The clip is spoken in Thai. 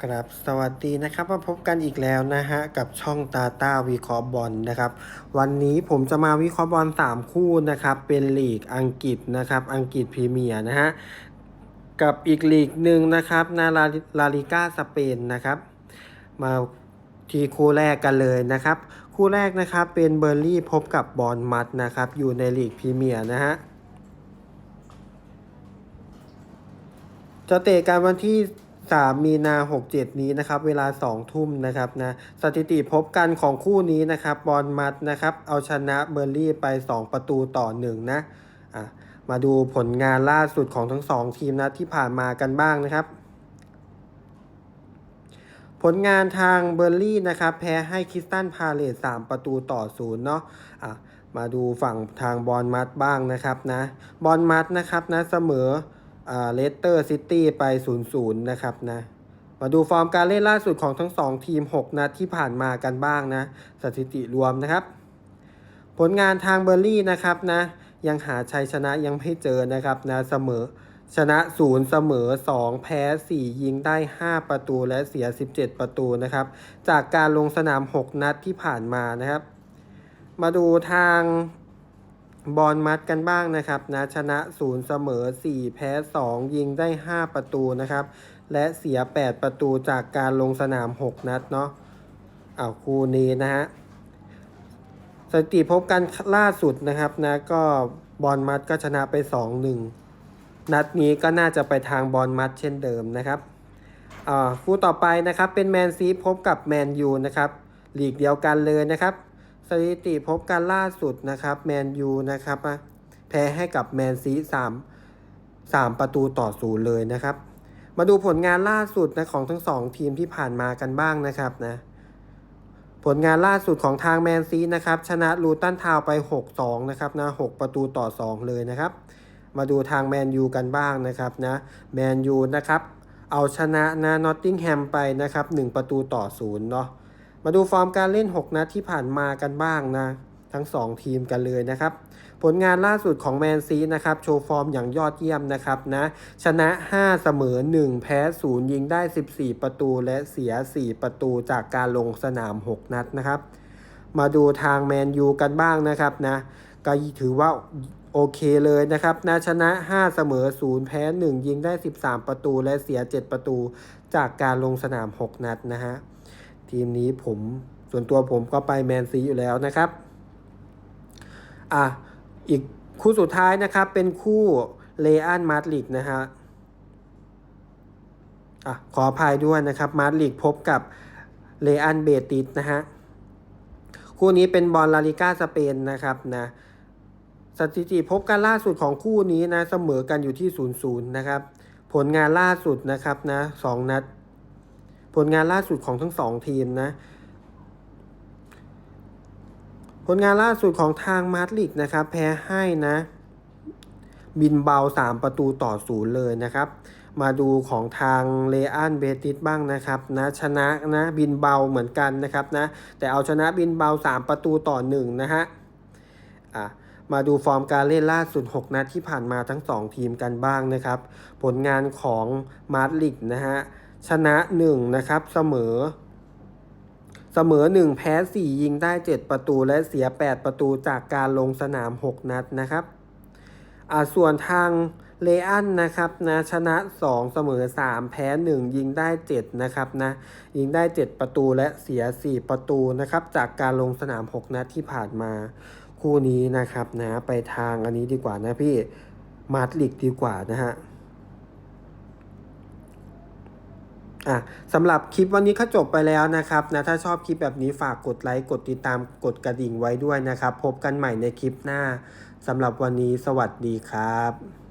ครับสวัสดีนะครับมาพบกันอีกแล้วนะฮะกับช่องตาต้าวิเคราะห์บอลนะครับ วันนี้ผมจะมาวิเคราะห์บอล3 คู่นะครับ เป็นลีกอังกฤษนะครับ อังกฤษพรีเมียร์นะฮะกับอีกลีกหนึ่งนะครับนาลาลาลิก้าสเปนนะครับ มาที่คู่แรกกันเลยนะครับ คู่แรกนะครับเป็นเบอร์ลี่พบกับบอลมัดนะครับ อยู่ในลีกพรีเมียร์นะฮะจะเตะกันวันที่ 3 มีนา 67 นี้นะครับ เวลา 2 ทุ่มนะครับนะสถิติพบกันของคู่นี้นะครับบอลมัดนะครับ เอาชนะเบอร์ลี่ไป 2 ประตูต่อ 1 นะอะมาดูผลงานล่าสุดของทั้ง 2 ทีมนะที่ผ่านมากันบ้างนะครับ ผลงานทางเบอร์ลี่นะครับ แพ้ให้คิสตันพาเลต3ประตูต่อ 0 เนาะอะมาดูฝั่งทางบอลมัดบ้างนะครับนะบอลมัดนะครับนะเสมอ เลสเตอร์ซิตี้ไป 0-0 นะครับนะ มาดูฟอร์มการเล่นล่าสุดของทั้ง 2 ทีม 6 นัดที่ผ่านมากันบ้างนะ สถิติรวมนะครับ ผลงานทางเบอร์ลี่นะครับนะ ยังหาชัยชนะยังไม่เจอนะครับนะเสมอชนะ 0 เสมอ 2 แพ้ 4 ยิงได้ 5 ประตูและเสีย 17 ประตูนะครับ จากการลงสนาม 6 นัดที่ผ่านมานะครับ มาดูทาง บอลมัดกันบ้างนะครับนะชนะ 0 เสมอ 4 แพ้ 2 ยิงได้ 5 ประตูนะครับ และเสีย 8 ประตูจากการลงสนาม 6 นัดเนาะเอาวคู่นี้นะฮะสถิติพบกันล่าสุดนะครับนะก็บอลมัดก็ชนะไป 2-1 นัดนี้ก็น่าจะไปทางบอลมัดเช่นเดิมนะครับอ่าคู่ต่อไปนะครับเป็นแมนซีพบกับแมนยูนะครับหลีกเดียวกันเลยนะครับ สถิติพบกันล่าสุดนะครับแมนยูนะครับแพ้ให้กับแมนซีสามสามประตูต่อศูนย์เลยนะครับ มาดูผลงานล่าสุดนะของทั้งสองทีมที่ผ่านมากันบ้างนะครับนะผลงานล่าสุดของทางแมนซีนะครับชนะลูตันทาวไป 6-2 นะครับนะ6ประตูต่อ 2 เลยนะครับ มาดูทางแมนยูกันบ้างนะครับนะแมนยูนะครับเอาชนะนะนอตติงแฮมไปนะครับ 1 ประตูต่อ 0 เนาะ มาดูฟอร์มการเล่น 6 นัดที่ผ่านมากันบ้างนะ ทั้ง 2 ทีมกันเลยนะครับ ผลงานล่าสุดของแมนซีนะครับ โชว์ฟอร์มอย่างยอดเยี่ยมนะครับนะชนะ 5 เสมอ 1 แพ้ 0 ยิงได้ 14 ประตูและเสีย 4 ประตูจากการลงสนาม 6 นัดนะครับ มาดูทางแมนยูกันบ้างนะครับนะก็ถือว่าโอเคเลยนะครับนะชนะ 5 เสมอ 0 แพ้ 1 ยิงได้ 13 ประตูและเสีย 7 ประตูจากการลงสนาม 6 นัดนะฮะ ทีมนี้ผมส่วนตัวผมก็ไปแมนซีอยู่แล้วนะครับ อะ อีกคู่สุดท้ายนะครับ เป็นคู่เลอันมาดริดนะฮะ อะ ขออภัยด้วยนะครับ มาดริดพบกับเลอันเบติสนะฮะ คู่นี้เป็นบอลลาลิก้าสเปนนะครับนะสถิติพบกันล่าสุดของคู่นี้นะ เสมอกันอยู่ที่ 0-0 นะครับ ผลงานล่าสุดนะครับนะสองนัด ผลงานล่าสุดของทั้งสองทีมนะ ผลงานล่าสุดของทางมาดริดนะครับ แพ้ให้นะ บินเบา 3 ประตูต่อศูนย์เลยนะครับ มาดูของทางเลอันเบติสบ้างนะครับนะชนะนะบินเบาเหมือนกันนะครับนะ แต่เอาชนะบินเบา 3 ประตูต่อ1นะฮะอะมาดูฟอร์มการเล่นล่าสุด 6 นัดที่ผ่านมาทั้ง 2 ทีมกันบ้างนะครับ ผลงานของมาดริดนะฮะ ชนะ1นะครับเสมอ เสมอ1แพ้4ยิงได้7ประตูและเสีย8ประตูจากการลงสนาม6นัดนะครับอ่าส่วนทางเลอันนะครับนะชนะ 2 เสมอ 3 แพ้ 1 ยิงได้ 7 นะครับนะยิงได้ 7 ประตูและเสีย 4 ประตูนะครับจากการลงสนาม 6 นัดที่ผ่านมา คู่นี้นะครับนะไปทางอันนี้ดีกว่านะพี่มาดริดดีกว่านะฮะ อะสำหรับคลิปวันนี้ก็จบไปแล้วนะครับนะถ้าชอบคลิปแบบนี้ฝากกดไลค์กดติดตามกดกระดิ่งไว้ด้วยนะครับ พบกันใหม่ในคลิปหน้าสำหรับวันนี้สวัสดีครับ